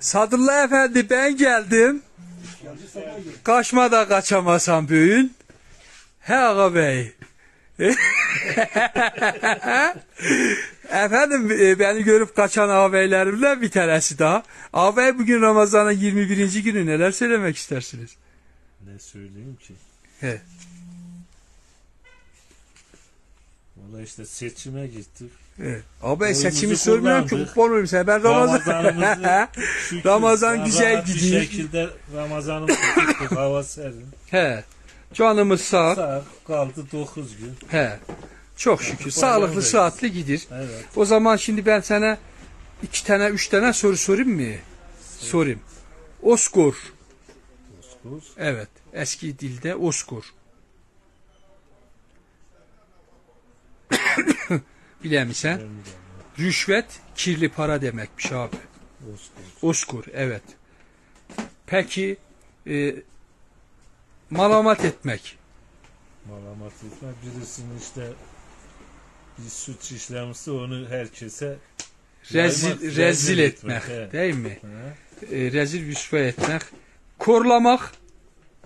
Sadullah Efendi ben geldim. Kaçma da kaçamasam büyün. He ağa bey. Efendim e, beni görüp kaçan ağabeylerimden bir tanesi daha. Ağabey bugün Ramazan'ın 21. günü neler söylemek istersiniz? Ne söyleyeyim ki? He. Valla işte seçime gittik. Evet. Ağabey Oyumuzu seçimi sormuyorum ki kurban olayım sen. Ben Ramazan... Şükür Ramazan güzel bir gidiyor. şekilde Ramazanımızı tuttuk. Hava serin. He. Canımız sağ. Sağ kaldı 9 gün. He. Çok şükür. Sağlıklı, sıhhatli gidir. Evet. O zaman şimdi ben sana iki tane, üç tane soru sorayım mı? Sorayım. Oskur. Oskur. Evet. Eski dilde oskur. De Rüşvet kirli para demekmiş abi. Oskur. Oskur evet. Peki e, malamat etmek. Malamat etme. Birisinin işte bir suç işlemişse onu herkese Rezil, Yaymak, rezil, rezil etmek. etmek. Değil mi? he, E, rezil rüsva etmek. Korlamak,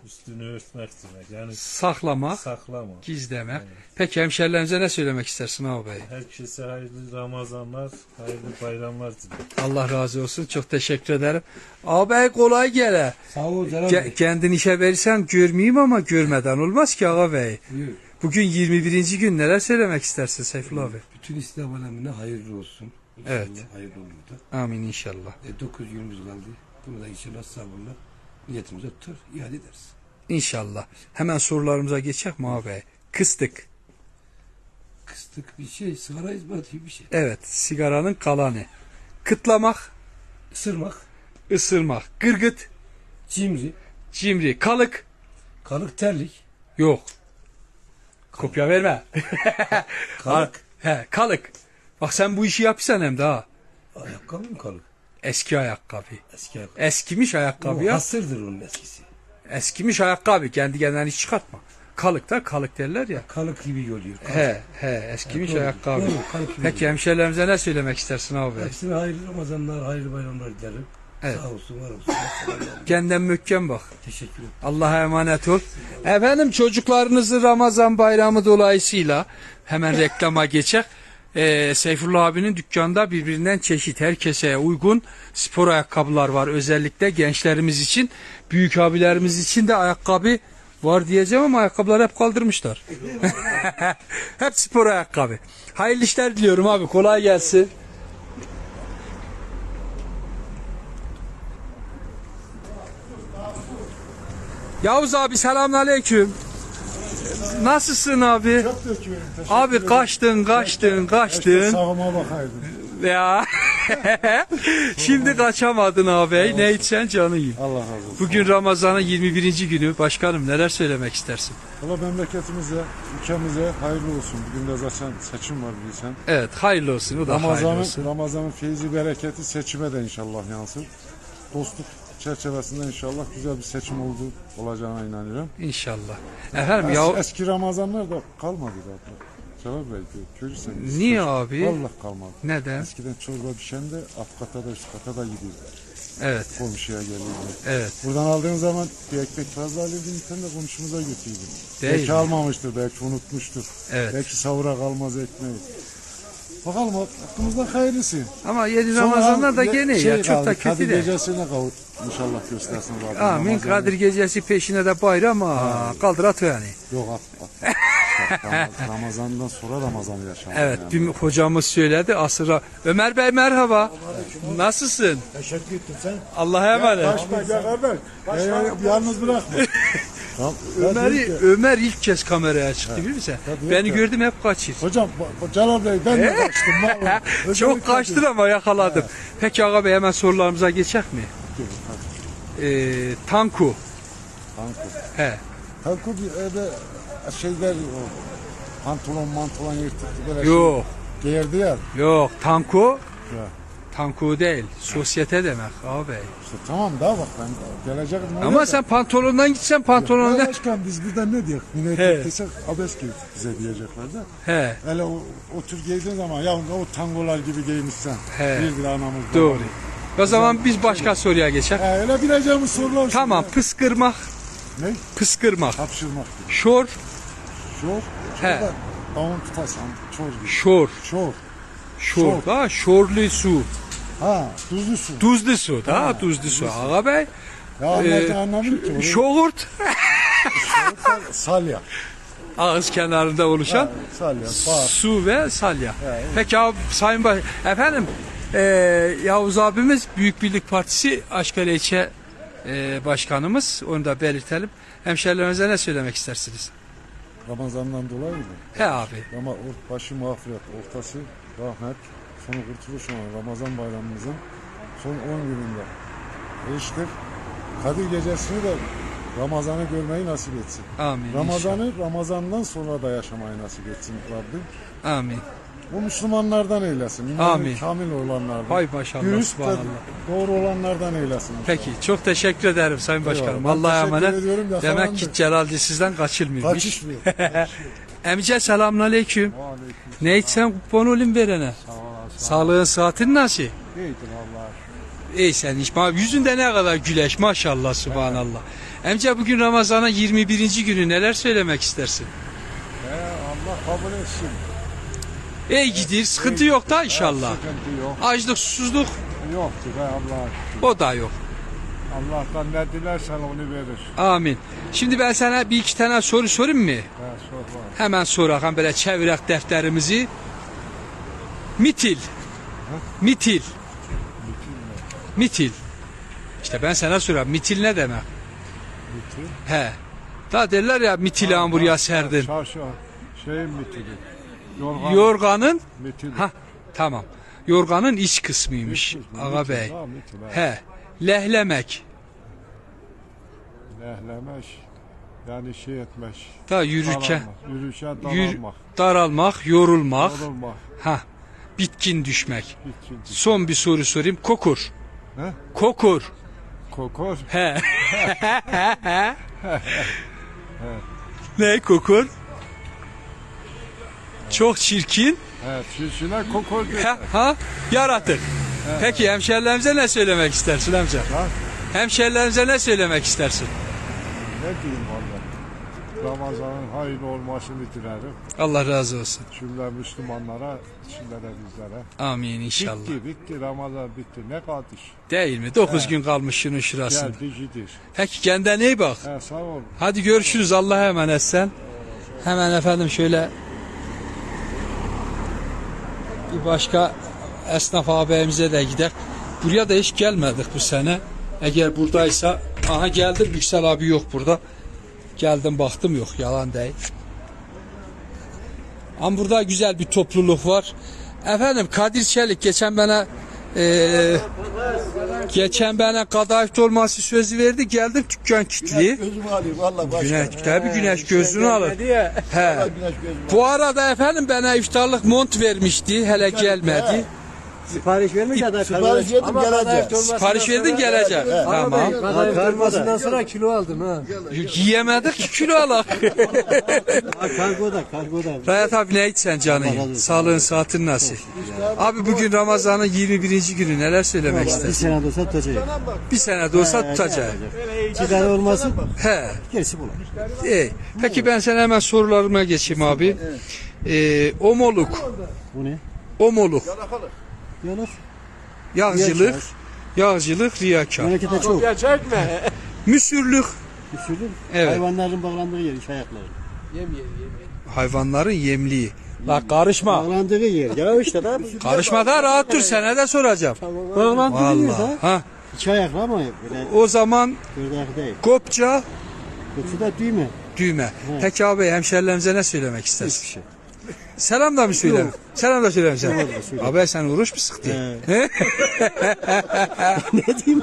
üstünü örtmek demek. Yani saklamak, saklama. gizlemek. Evet. Peki hemşerilerimize ne söylemek istersin ağabey? Herkese hayırlı Ramazanlar, hayırlı bayramlar dilerim. Allah razı olsun. Çok teşekkür ederim. Ağabey kolay gele. Sağ ol Celal Bey. kendin işe verirsen görmeyeyim ama görmeden olmaz ki ağabey. Buyur. Bugün 21. gün neler söylemek istersin Seyfullah abi? Bütün İslam alemine hayırlı olsun. İnşallah Evet. hayırlı olur da. Amin inşallah. E, 9 günümüz kaldı. Bunu da inşallah sabırla niyetimize tutar, iade ederiz. İnşallah. Hemen sorularımıza geçecek mi ağabey? Kıstık. Kıstık bir şey, sigara hizmet gibi bir şey. Evet, sigaranın kalanı. Kıtlamak, Isırmak, ısırmak, gırgıt, cimri, cimri, kalık. kalık terlik, Yok. Kopya verme. kalık, He, kalık. Bak sen bu işi yapsan hem daha. ayakkabı mı kalık? Eski ayakkabı. Eski ayakkabı. Eskimiş ayakkabı O ya. hasırdır onun eskisi. Eskimiş ayakkabı. Kendi kendine hiç çıkartma. Kalık da kalık derler ya. Kalık gibi oluyor. Kalık. He, he, eskimiş Doğru, ayakkabı. doğru, kalık gibi Peki oluyor. hemşerilerimize ne söylemek istersin abi? Hepsine hayırlı Ramazanlar, hayırlı bayramlar dilerim. Evet. Sağ olsun, var olsun. Selamlar. Kendin mükkem bak. Teşekkür ederim. Allah'a emanet ol. Efendim çocuklarınızı Ramazan bayramı dolayısıyla hemen reklama geçecek. Ee, Seyfullah abinin dükkanda birbirinden çeşit herkese uygun spor ayakkabılar var. Özellikle gençlerimiz için, büyük abilerimiz için de ayakkabı var diyeceğim ama ayakkabılar hep kaldırmışlar. hep spor ayakkabı. Hayırlı işler diliyorum abi. Kolay gelsin. Yavuz abi selamünaleyküm. Nasılsın abi? Çok Abi kaçtın, kaçtın, kaçtın. sağıma bakaydım. Ya. Şimdi kaçamadın abi. Ne içsen canı iyi. Allah razı olsun. Bugün Ramazan'ın 21. günü. Başkanım neler söylemek istersin? Valla memleketimize, ülkemize hayırlı olsun. Bugün de zaten seçim var bilsen. Evet, hayırlı olsun. O da hayırlı Ramazan'ın olsun. Ramazan'ın feyzi bereketi seçime de inşallah yansır. Dostluk çerçevesinde inşallah güzel bir seçim oldu olacağına inanıyorum. İnşallah. Efendim Es- ya eski Ramazanlar da kalmadı zaten. Celal Bey görürsen. niye abi? Allah kalmadı. Neden? Eskiden çorba pişen de alt kata da üst kata da gidiyordu. Evet, Komşuya geliyordu. evet. Buradan aldığın zaman bir ekmek fazla alırdın sen de komşumuza götürürdün. Değil belki mi? almamıştır, belki unutmuştur. Evet. Belki savura kalmaz ekmeği. Bakalım hakkımızda hayırlısı. Ama yedi Ramazanlar da gene şey ya çok da kaldı, kötü Kadir de. gecesine kavur. İnşallah göstersin Rabbim. Amin. Ramazan'ı. Kadir gecesi peşine de bayram ha. Kaldır at yani. Yok at. at. Ramaz- Ramazan'dan sonra Ramazan'ı yaşamak. Evet, yani. bir hocamız söyledi asıra. Ömer Bey merhaba. Nasılsın? Teşekkür ettim sen. Allah'a emanet. Başka gel kardeş. Ee, yalnız bırakma. Tamam. Ömer'i Ömer ilk kez kameraya çıktı biliyor musun? Tabii, Beni yok gördüm hep kaçır. Hocam bu Celal Bey ben de kaçtım. vallahi. Çok kaçtın ama yakaladım. Peki Ağa Bey hemen sorularımıza geçecek mi? Ee, tanku. Tanku. He. Tanku bir öyle şeyler o pantolon mantolon yırtıktı böyle Yok. şey giyerdi ya. Yok. Tanku. Ya. Tanku değil. Sosyete demek ağabey. İşte tamam da bak ben oraya Ama sen pantolondan gitsen pantolondan. başkan biz burada ne diyor? He. Minnet desek abes gibi bize diyecekler de. He. Hele o, o tür giydiğin zaman ya o tangolar gibi giymişsen. He. Bir bir anamız Doğru. babamız. O zaman biz başka soruya geçelim. He, öyle bileceğimiz sorular. Tamam pıskırmak, Ne? pıskırmak. Hapşırmak. Şor, Şor. He. Şor da Davun tutasan. Çor gibi. şor, Şor. şor. Da şorlu su, Ha, tuzlu su. tuzlu su, da tuzlu su. Ağa bey, Ya Ee, anlamıyorum ki. şoğurt. Salya. Ağız kenarında oluşan Salya. Bağır. su ve salya. Peki abi Sayın Baş... Efendim eee Yavuz abimiz Büyük Birlik Partisi Aşkale İlçe eee, Başkanımız. Onu da belirtelim. Hemşerilerimize ne söylemek istersiniz? Ramazan'dan dolayı mı? He abi. Ama başı mağfiret, ortası rahmet, sonu kurtuluş olan Ramazan bayramımızın son 10 gününde. Eştir. Kadir gecesini de Ramazan'ı görmeyi nasip etsin. Amin. Ramazan'ı Ramazan'dan sonra da yaşamayı nasip etsin Rabbim. Amin. Bu Müslümanlardan eylesin. İmanı Amin. kamil olanlardan. Hay maşallah. Dürüst ve doğru olanlardan eylesin. Peki çok teşekkür ederim Sayın Başkanım. Eyvallah. Ben Allah'a emanet. ediyorum, Demek ki Celalci sizden kaçılmıyormuş. Kaçışmıyor. Emice selamun aleyküm. Ne içsen kupon olayım verene. Sağlığın saatin nasıl? İyidir Allah'a İyi sen hiç. Yüzünde ne kadar güleş maşallah subhanallah. Emce bugün Ramazan'ın 21. günü neler söylemek istersin? Allah kabul etsin. İyi gidir sıkıntı yok da inşallah. Sıkıntı yok. Açlık susuzluk Yoktur be Allah'a. o da yok. Allah'tan ne dilersen onu verir. Amin. Şimdi ben sana bir iki tane soru sorayım mı? Ha, sor var. Hemen sorakan böyle çevirek defterimizi. Mitil. Mitil. Mitil. İşte ben sana sorayım. Mitil ne demek? Bitti. He. Da derler ya mitil buraya serdin. Çarşı şeyin mitili. Yorgan Yorganın mitili. ha tamam. Yorganın iç kısmıymış. Mitil, Ağa mitil, bey. ha, mitil. He. Lehlemek. Lehlemek. Yani şey etmek. Da yürürken Daralmak. Yürürken yür, daralmak. daralmak, yorulmak. Yorulmak. Ha. Bitkin düşmek. Bitkin. Son bir soru sorayım. Kokur. Ne? Kokur. Kokor. He. ne kokur? Çok çirkin. Evet. Şişine kokor diyor. Ha, ha yaratık. Peki hemşerilerimize ne söylemek istersin amca? Ha? Hemşerilerimize ne söylemek istersin? Ne diyeyim valla. Ramazan'ın hayırlı olmasını dilerim. Allah razı olsun. Cümle Müslümanlara, içinde de bizlere. Amin inşallah. Bitti, bitti. Ramazan bitti. Ne kaldı iş? Değil mi? 9 gün kalmış şunun şurasında. Geldi gidir. Peki kendine iyi bak. He, sağ ol. Hadi görüşürüz. Allah'a emanet sen. Hemen efendim şöyle bir başka esnaf ağabeyimize de gidelim. Buraya da hiç gelmedik bu sene. Eğer buradaysa aha geldim Yüksel abi yok burada. Geldim baktım yok yalan değil. Ama burada güzel bir topluluk var. Efendim Kadir Çelik geçen bana eee geçen bana kadayıf olması sözü verdi. Geldim dükkan kilitli. Gözümü alayım valla başka. Güneş tabi güneş gözünü alır. He. Bu arada efendim bana iftarlık mont vermişti. Hele gelmedi. Sipariş vermiş ya da Sipariş verdim gelecek. Sipariş verdin gelecek. Tamam. Karmasından sonra kilo aldım ha. Yiyemedik ki kilo alak. ha kargoda kargoda. Rayat abi ne içsen canın? Sağlığın saatin nasıl? Abi bugün Ramazan'ın 21. günü neler söylemek Bir istersin? sene de olsa tutacak. Bir sene de olsa tutacak. İki tane olmasın He. gerisi bulur. iyi. Peki ben sana hemen sorularıma geçeyim abi. Ee, omoluk, Bu ne? omoluk, Yalnız yağcılık, yağcılık, riyakar. memlekette çok. Müsürlük, Düşürdüm. Evet. Hayvanların bağlandığı yer, iş ayakları. hayvanların yemliği. La karışma. Bağlandığı yer. Ya işte da. Karışma da rahat dur sana da soracağım. Bağlandığı yer Vallahi. da. Ha, İki ayaklı ama böyle o zaman kopça Yoksa da düğme. düğme. Peki abi hemşerilerimize ne söylemek istersin? Hiçbir şey. Selam da mı söyleyeyim? Selam da söyleyeyim sen. Abi sen uğraş mı sıktı? Ne diyeyim?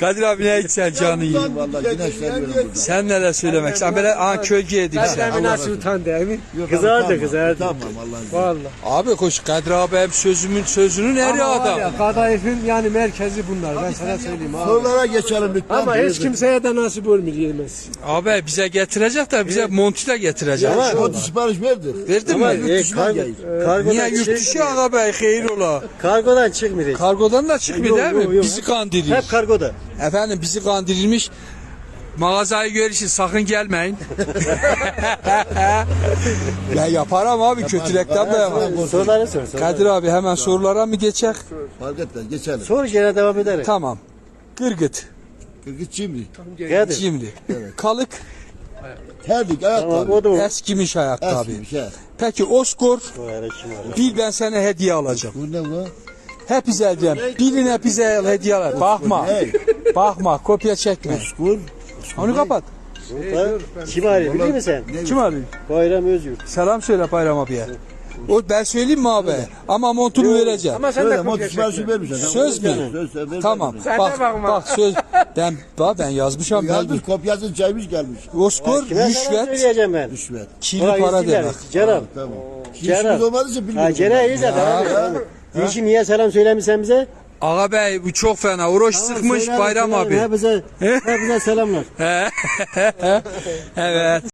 Kadir abi ne içsen canı yiyeyim. Valla güneş veriyorum burada. Sen neler söylemek istersin? Böyle aha kölge edeyim sen. nasıl utan değil mi? Yok, Kızardı kızardı. Tamam Allah'ın izniyle. Vallahi. Abi koş Kadir abi hem sözümün sözünün eri adam. kadayıfın yani merkezi bunlar ben sana söyleyeyim abi. Sorulara geçelim lütfen. Ama hiç kimseye de nasip olmuyor yemez. Abi bize getirecek de bize montu da getirecek. Ya, Kodu sipariş verdik. Verdin mi? E, kargo, Niye yurt dışı çıkmıyor. ağabey hayır ola. Kargodan çıkmıyor. Kargodan da çıkmıyor Yok, değil mi? Bizi kandırıyor. Hep kargoda. Efendim bizi kandırılmış. Mağazayı görüşün sakın gelmeyin. ya yaparım abi kötü reklam da yapar. Soruları sor. soruları. Kadir abi hemen sorulara mı geçecek? Fark etmez geçelim. Sor gene devam ederek. Tamam. Gırgıt, Kırgıt şimdi. Kadir. cimri, kalık, Terlik Tamam ayakkabı. o da o. eskimiş ayakkabı. Eski bir şey. Peki Oscar, O ara kim var? bil ben sana hediye alacağım. Bu ne bu? Hepinize diyeyim. Bilin hepinize hediye al. Bakma. Hey. Bakma. Kopya çekme. Uskur. Onu kapat. Kim arıyor biliyor musun sen? Kim arıyor? Bayram Özyurt. Selam söyle Bayram abiye. O ben söyleyeyim mi abi? Ama montumu vereceğim. Ama sen Söyle de mont kopya siparişi çekme. Söz mü? Söz, söz, ver, Tamam. Sen de Bak bakma. bak söz. Ben bak ben yazmışım. Ben Yazmış kopyasını çaymış gelmiş. Oscar Kime selam rüşvet söyleyeceğim ben? Rüşvet. kirli para demek. Canım. Tamam. Kerem. İşimiz olmadığı için Ha gene iyi de devam et. Dişim niye selam söylemişsen bize? Ağa bey bu çok fena. Uğraş sıkmış Söylerim, Bayram söylerim. abi. Hepinize, hepinize selamlar. evet.